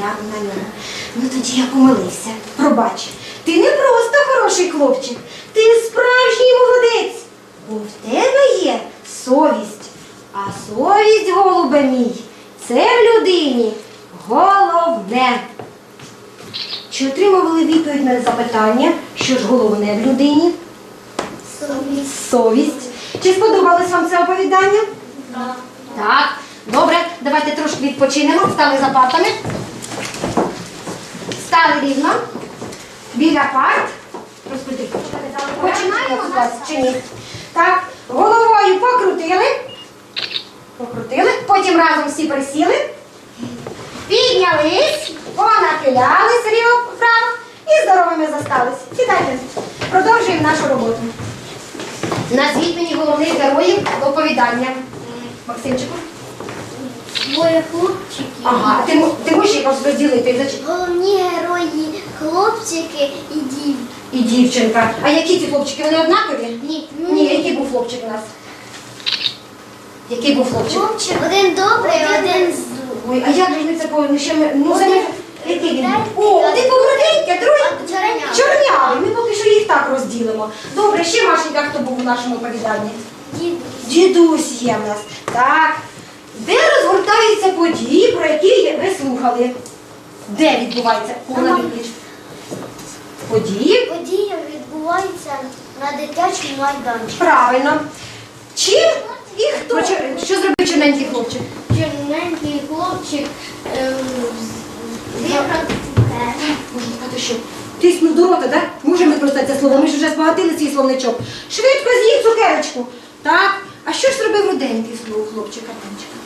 пильно на нього. Ну тоді я помилився. Пробач, ти не просто хороший хлопчик, ти справжній молодець. Бо в тебе є совість. А совість, голубе мій, це в людині головне. Чи отримували відповідь на запитання, що ж головне в людині? Совість. Совість. Чи сподобалось вам це оповідання? Так. Добре, давайте трошки відпочинемо. Стали за партами. Стали рівно. Біля парт. Розкрути. Починаємо з вас чи ні? Так. Головою покрутили. Покрутили. Потім разом всі присіли. Піднялись, понахилялись рівно вправо і здоровими застались. Сідайте. Продовжуємо нашу роботу. Назвіть мені головних героїв оповідання. Максимчику. Двоє хлопчиків. Ага, ти, мо- ти можеш їх розділити Головні герої хлопчики і дів. і дівчинка. А які ці хлопчики? Вони однакові? Ні. Ні, який був хлопчик у нас? Який був хлопчик? Хлопчик. Один добрий, один злий. Ой, а як же ми це повинні ще ми. Ну, це ми. Один Який він? О, один поброденький, а другий Чорнявий. чорнявий. Ми поки що їх так розділимо. Добре, ще Машенька, хто був у нашому оповіданні? Дід. Дідусь є в нас. Так. Де розгортаються події, про які ви слухали? Де відбувається відповідь? Події? Подія відбувається на дитячому майданчику. Правильно. Чим і хто? Що зробив чорненький хлопчик? Чорненький хлопчик ем, цукерку. Можна сказати, що тиснув до рота, так? Можемо використати це слово, ми ж вже збагатили свій словничок. Швидко з'їв цукерочку. Так. А що ж зробив руденький слово хлопчика? Танечка?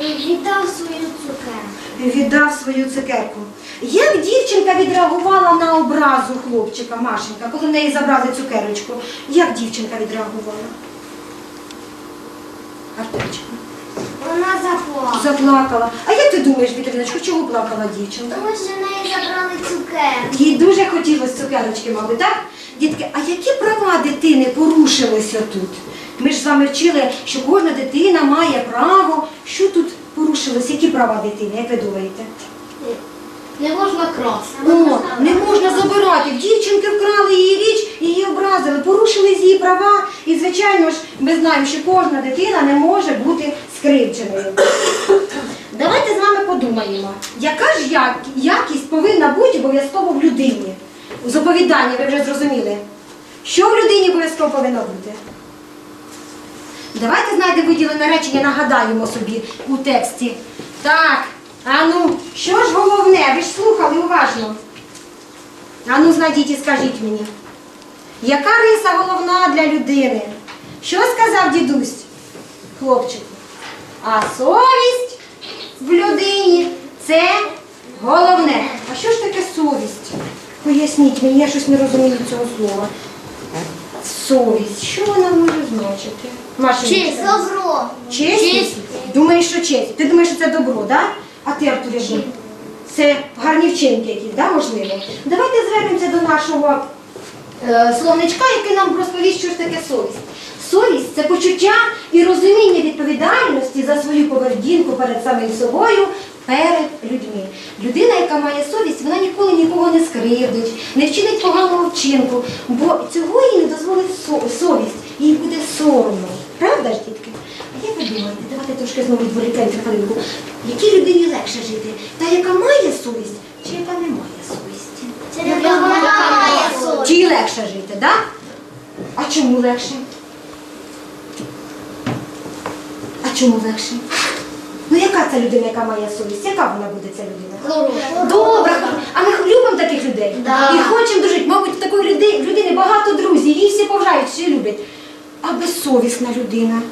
Віддав свою цукерку. Віддав свою цукерку. Як дівчинка відреагувала на образу хлопчика Машенька, коли в неї забрали цукерочку? Як дівчинка відреагувала? Артемчика. Вона заплакала. Заплакала. А як ти думаєш, Вітриночко, чого плакала дівчинка? Тому що в неї забрали цукерку. Їй дуже хотілося цукерочки, мабуть, так? Дітки, а які права дитини порушилися тут? Ми ж з вами вчили, що кожна дитина має право. Що тут порушилось? Які права дитини, як ви думаєте? Не можна красти. О, не можна забирати. Дівчинки вкрали її річ, її образили, порушили її права. І, звичайно ж, ми знаємо, що кожна дитина не може бути скривдженою. Давайте з вами подумаємо, яка ж якість повинна бути обов'язково в людині? З оповідання ви вже зрозуміли. Що в людині обов'язково повинно бути? Давайте знайдемо виділене речення, нагадаємо собі у тексті. Так, а ну, що ж головне? Ви ж слухали уважно. А ну, знайдіть і скажіть мені. Яка риса головна для людини? Що сказав дідусь хлопчику? А совість в людині це головне. А що ж таке совість? Поясніть мені, я щось не розумію цього слова. Совість. Що вона може значити? Маша, Честь, добро. Честь? Честь. Думаєш, що честь? Ти думаєш, що це добро, так? Да? А ти, Артур, як думаєш? Це гарні вчинки якісь, да, можливо? Давайте звернемося до нашого е, словничка, який нам розповість, що ж таке совість. Совість це почуття і розуміння відповідальності за свою поведінку перед самим собою, перед людьми. Людина, яка має совість, вона ніколи нікого не скривдить, не вчинить поганого вчинку, бо цього їй не дозволить совість, їй буде соромно. Правда ж, дітки? А як ви думаєте, давайте трошки знову відволікаємося хвилинку. Якій людині легше жити? Та, яка має совість, чи яка не має совісті? Це не допомагає совість. Чи легше жити, так? Да? А чому легше? А чому легше? Ну яка це людина, яка має совість? Яка вона буде ця людина? Добре, а ми любимо таких людей Да. і хочемо дружити. Мабуть, в такої люди- людини багато друзів, її всі поважають, всі люблять. А безсовісна людина.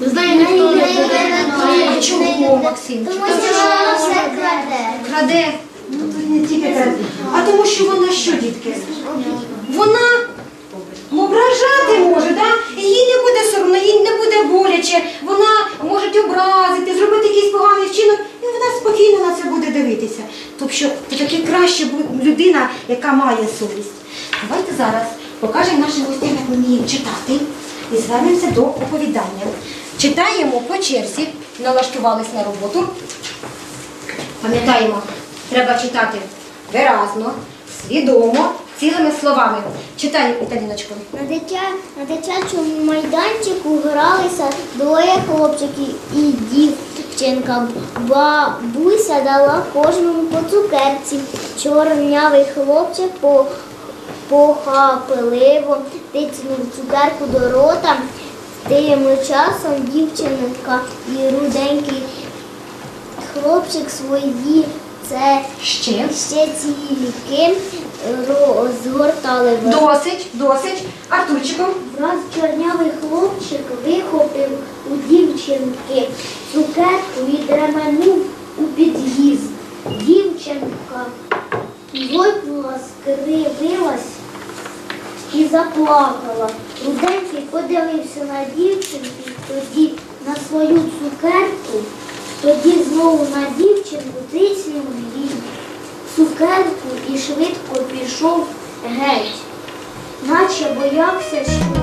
Ви знаєте, хто А чому, Максим? Тому що вона все краде. Краде. Ну, то не тільки краде. А тому що вона що, дітки? Вона ображати може, да? їй не буде соромно, їй не буде боляче, вона може образити, зробити якийсь поганий вчинок, і вона спокійно на це буде дивитися. Тобто таки краще бу- людина, яка має совість. Давайте зараз покажемо нашим гостям, як ми вміємо читати, і звернемося до оповідання. Читаємо по черзі, налаштувались на роботу. Пам'ятаємо, треба читати виразно, свідомо, цілими словами. Читай, Віталіночко. На, дитя, на дитячому майданчику гралися двоє хлопчиків і дівчинка. Бабуся дала кожному по цукерці. Чорнявий хлопчик по, похапливо тицнув цукерку до рота. Тим часом дівчинка і руденький хлопчик свої це Ще. ще ціліки розгортали. Досить, досить. Артурчику. Враз чорнявий хлопчик вихопив у дівчинки цукерку і дременув у під'їзд. Дівчинка зойкнула, скривилась і заплакала. Руденький подивився на дівчинку, тоді на свою цукерку, тоді знову на дівчинку тиснув їй цукерку і швидко пішов геть наче боявся, що